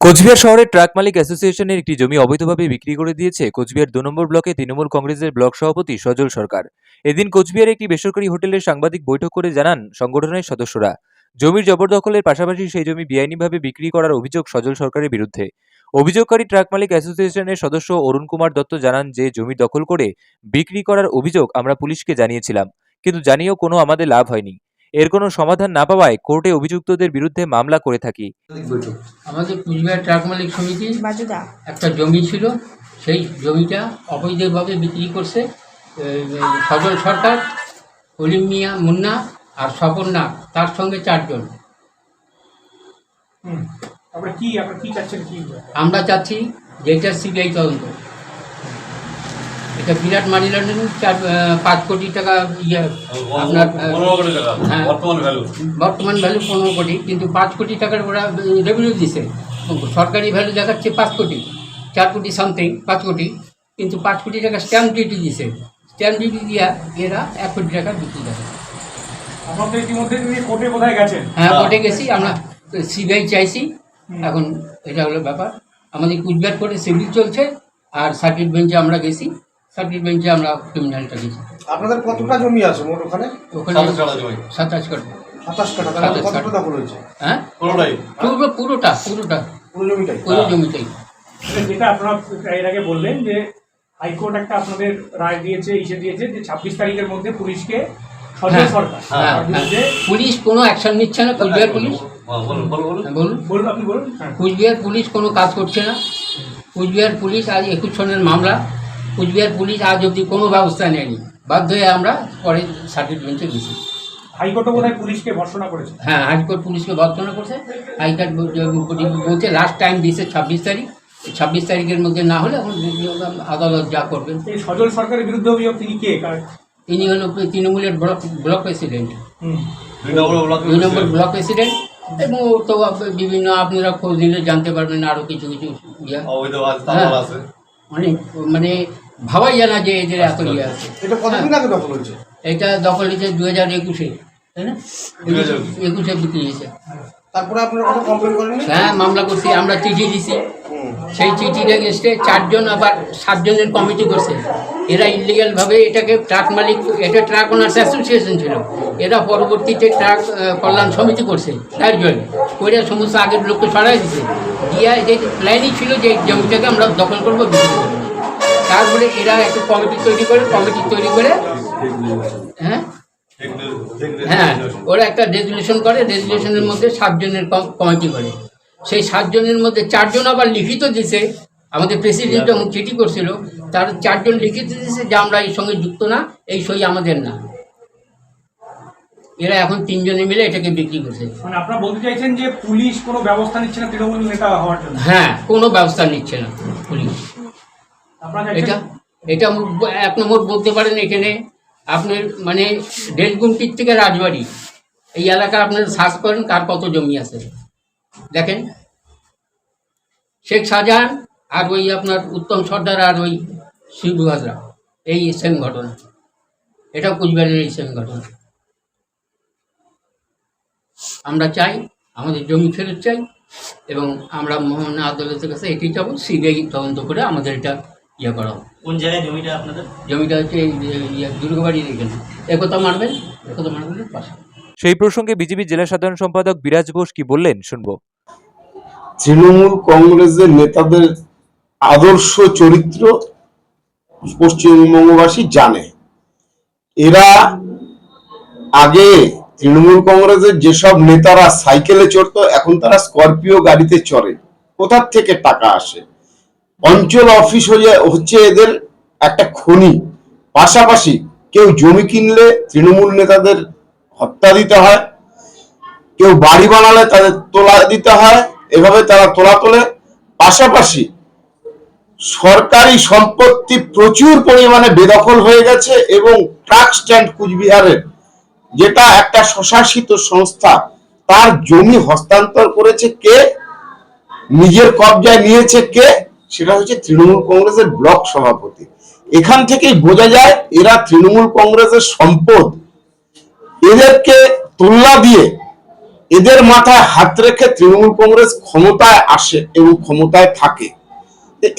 কোচবিহার শহরের ট্রাক মালিক অ্যাসোসিয়েশনের একটি জমি অবৈধভাবে বিক্রি করে দিয়েছে কোচবিহার দু নম্বর ব্লকে তৃণমূল কংগ্রেসের ব্লক সভাপতি সজল সরকার। এদিন কোচবিহারে একটি বেসরকারি হোটেলের সাংবাদিক বৈঠক করে জানান সংগঠনের সদস্যরা। জমির জবরদখলের পাশাপাশি সেই জমি বেআইনিভাবে বিক্রি করার অভিযোগ সজল সরকারের বিরুদ্ধে। অভিযোগকারী ট্রাক মালিক অ্যাসোসিয়েশনের সদস্য অরুণ কুমার দত্ত জানান যে, জমি দখল করে বিক্রি করার অভিযোগ আমরা পুলিশকে জানিয়েছিলাম, কিন্তু জানিয়েও কোনো আমাদের লাভ হয়নি। এর কোনো সমাধান না পাওয়ায় কোর্টে অভিযুক্তদের বিরুদ্ধে মামলা করে থাকি। আমাদের কুচবিহার ট্রাক মালিক সমিতি একটা জমি ছিল সেই জমিটা অবৈধভাবে বিক্রি করছে সজল সরকার কলিম মিয়া মুন্না আর স্বপর্ণা তার সঙ্গে চারজন। হুম। আপনারা কি আপনারা কি চাচ্ছেন কি? আমরা চাচ্ছি যে এটা সিবিআই তদন্ত। এটা বিরাট মানি লন্ডারিং চার পাঁচ কোটি টাকা ইয়ে আপনার হ্যাঁ। বর্তমান ভ্যালু পনেরো কোটি কিন্তু পাঁচ কোটি টাকার ওরা রেভিনিউ দিছে। সরকারি ভ্যালু দেখাচ্ছে পাঁচ কোটি চার কোটি সামথিং পাঁচ কোটি কিন্তু পাঁচ কোটি টাকা স্ট্যাম্প ডিউটি দিছে। স্ট্যাম্প ডিউটি দিয়া এরা এক কোটি টাকা বিক্রি করে। আপনাদের ইতিমধ্যে কোর্টে কোথায় গেছেন? হ্যাঁ কোর্টে গেছি আমরা সিবিআই চাইছি। এখন এটা হলো ব্যাপার। আমাদের কুচবিহার কোর্টে সিভিল চলছে আর সার্কিট বেঞ্চে আমরা গেছি। সার্কিট বেঞ্চে আমরা ক্রিমিনালটা গেছি আপনাদের কতটা জমি আছে মোট ওখানে? ওখানে সাতাশ জমি। সাতাশ কাঠা। তাহলে কতটা দখল হয়েছে হ্যাঁ? কোনোটাই পুরো পুরোটা পুরোটা। পুরো জমিটাই? পুরো জমিটাই। যেটা আপনারা এর আগে বললেন যে হাইকোর্ট একটা আপনাদের রায় দিয়েছে ইসে দিয়েছে যে ছাব্বিশ তারিখের মধ্যে পুলিশকে হ্যাঁ, সরকার হ্যাঁ, পুলিশ কোনো অ্যাকশন নিচ্ছে না কুচবিহার পুলিশ। হ্যাঁ, বলুন বলুন বলুন। হ্যাঁ, বলুন। বলুন আপনি বলুন। হ্যাঁ কুচবিহার পুলিশ কোনো কাজ করছে না। কুচবিহার পুলিশ আজ একুশ সনের মামলা। কুচবিহার পুলিশ আজ অবধি কোনো ব্যবস্থা নেয়নি। বাধ্য হয়ে আমরা পরে সার্কিট বেঞ্চে গেছি হাইকোর্টও বোধহয় পুলিশকে ভর্সনা করেছে। হ্যাঁ হাইকোর্ট পুলিশকে ভর্সনা করছে। হাইকোর্ট বলছে লাস্ট টাইম দিয়েছে ছাব্বিশ তারিখ। ছাব্বিশ তারিখের মধ্যে না হলে এখন আদালত যা করবেন। সজল সরকারের বিরুদ্ধে অভিযোগ তিনি কে? তিনি হলো তৃণমূলের ব্লক ব্লক প্রেসিডেন্ট দুই নম্বর ব্লক দুই নম্বর ব্লক প্রেসিডেন্ট এবং ও তো বিভিন্ন আপনারা খোঁজ নিলে জানতে পারবেন আরও কিছু কিছু ইয়ে। অনেক মানে ভাবাই জানা যে এদের এত ইয়ে আছে। এটা কতদিন আগে দখল হয়েছে? এটা দখল হয়েছে দু হাজার একুশে তাই না? একুশে বিক্রি হয়েছে। তারপরে হ্যাঁ মামলা করছি, আমরা চিঠি দিছি। সেই চিঠির এগেস্টে চারজন আবার সাতজনের কমিটি করছে। এরা ইলিগাল এটাকে ট্রাক মালিক, এটা ট্রাক ওনার্স অ্যাসোসিয়েশন ছিল। এরা পরবর্তীতে ট্রাক কল্যাণ সমিতি করছে, চারজন। করে সমস্ত আগের লোককে সরাই দিছে। দিয়া যে প্ল্যানই ছিল যে জমিটাকে আমরা দখল করব তারপরে এরা একটা কমিটি তৈরি করে কমিটি তৈরি করে হ্যাঁ? হ্যাঁ ওরা একটা রেজুলেশন করে রেজুলেশনের মধ্যে সাতজনের কমিটি করে। সেই সাতজনের মধ্যে চারজন আবার লিখিত দিছে। আমাদের প্রেসিডেন্ট যখন চিঠি করছিল তার চারজন লিখিত দিছে যে আমরা এই সঙ্গে যুক্ত না এই সই আমাদের না। এরা এখন তিনজনে মিলে এটাকে বিক্রি করছে। মানে আপনারা বলতে চাইছেন যে পুলিশ কোনো ব্যবস্থা নিচ্ছে না তৃণমূল নেতা হওয়ার জন্য? হ্যাঁ কোনো ব্যবস্থা নিচ্ছে না পুলিশ। এটা এটা এক নম্বর বলতে পারেন এখানে আপনার মানে দেশগুমটির থেকে রাজবাড়ি। এই এলাকা আপনার সার্চ করেন কার কত জমি আছে। দেখেন। শেখ শাহজাহান আর ওই আপনার উত্তম সর্দার আর ওই শিবু হাজরা। এই সেম ঘটনা। এটাও কুচবিহারের এই সেম ঘটনা। আমরা চাই, আমাদের জমি ফেরত চাই এবং আমরা মোহনা আদালতের কাছে এটি চাবো, সিবিআই তদন্ত করে আমাদের এটা ইয়ে করা হোক। কোন জায়গায় জমিটা আপনাদের? জমিটা হচ্ছে ইয়ে দুর্গাবাড়ির এখানে। একথা মারবেন একথা মারবেন পাশে। সেই প্রসঙ্গে বিজেপি জেলা সাধারণ সম্পাদক বিরাজ বোস কি বললেন শুনব। তৃণমূল কংগ্রেসের নেতাদের আদর্শ চরিত্র পশ্চিমবঙ্গবাসী জানে। এরা আগে তৃণমূল কংগ্রেসের যেসব নেতারা সাইকেলে চড়তো এখন তারা স্করপিও গাড়িতে চড়ে। কোথার থেকে টাকা আসে? অঞ্চল অফিস হয়ে হচ্ছে এদের একটা খনি। পাশাপাশি কেউ জমি কিনলে তৃণমূল নেতাদের হত্যা দিতে হয়, কেউ বাড়ি বানালে তাদের তোলা দিতে হয়, এভাবে তারা তোলা তোলে। পাশাপাশি সরকারি সম্পত্তি প্রচুর পরিমাণে বেদখল হয়ে গেছে এবং ট্রাক স্ট্যান্ড কুচবিহারের যেটা একটা স্বশাসিত সংস্থা, তার জমি হস্তান্তর করেছে কে? নিজের কবজায় নিয়েছে কে? সেটা হচ্ছে তৃণমূল কংগ্রেসের ব্লক সভাপতি। এখান থেকেই বোঝা যায় এরা তৃণমূল কংগ্রেসের সম্পদ। এদেরকে তোল্লা দিয়ে এদের মাথায় হাত রেখে তৃণমূল কংগ্রেস ক্ষমতায় আসে এবং ক্ষমতায় থাকে।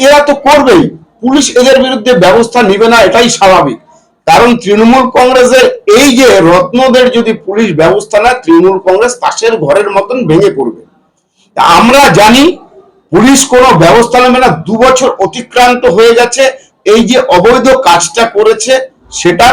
এরা তো করবেই। পুলিশ এদের বিরুদ্ধে ব্যবস্থা নিবে না, এটাই স্বাভাবিক। কারণ তৃণমূল কংগ্রেসের এই যে রত্নদের যদি পুলিশ ব্যবস্থা নেয়, তৃণমূল কংগ্রেস পাশের ঘরের মতন ভেঙে পড়বে। আমরা জানি পুলিশ কোনো ব্যবস্থা নেবে না, দু বছর অতিক্রান্ত হয়ে গেছে। এই যে অবৈধ কাজটা করেছে, সেটা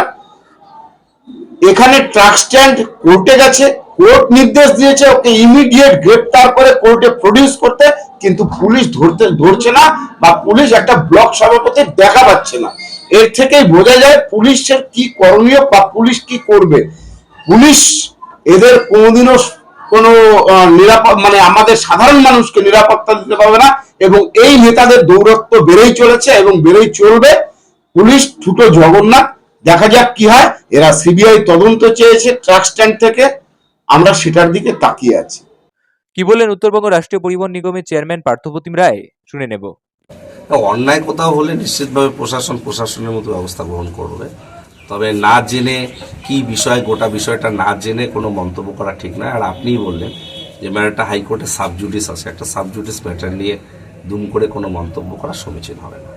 এখানে ট্রাক স্ট্যান্ড কোর্টে গেছে, কোর্ট নির্দেশ দিয়েছে ওকে ইমিডিয়েট গ্রেপ্তার করে কোর্টে প্রডিউস করতে, কিন্তু পুলিশ ধরতে, ধরছে না বা পুলিশ একটা ব্লক সভাপতি দেখা পাচ্ছে না। এর থেকেই বোঝা যায় পুলিশের কি করণীয় বা পুলিশ কি করবে। পুলিশ এদের কোনোদিনও কোনো আহ, নিরাপদ মানে আমাদের সাধারণ মানুষকে নিরাপত্তা দিতে পারবে না এবং এই নেতাদের দৌরত্ব বেড়েই চলেছে এবং বেড়েই চলবে। পুলিশ ছোট জগন্নাথ দেখা যাক কি হয়। এরা সিবিআই তদন্ত চেয়েছে ট্রাক স্ট্যান্ড থেকে। আমরা সেটার দিকে তাকিয়ে আছি। কি বললেন উত্তরবঙ্গ রাষ্ট্রীয় পরিবহন নিগমের চেয়ারম্যান পার্থপ্রতিম রায়? শুনে নেব। অন্যায় কোথাও হলে নিশ্চিতভাবে প্রশাসন প্রশাসনের মতো ব্যবস্থা গ্রহণ করবে। তবে না জেনে কি বিষয়, গোটা বিষয়টা না জেনে কোনো মন্তব্য করা ঠিক নয়। আর আপনিই বললেন যে ম্যাটারটা হাইকোর্টে সাবজুডিস আছে। একটা সাবজুডিস ম্যাটার নিয়ে দুম করে কোনো মন্তব্য করা সমীচীন হবে না।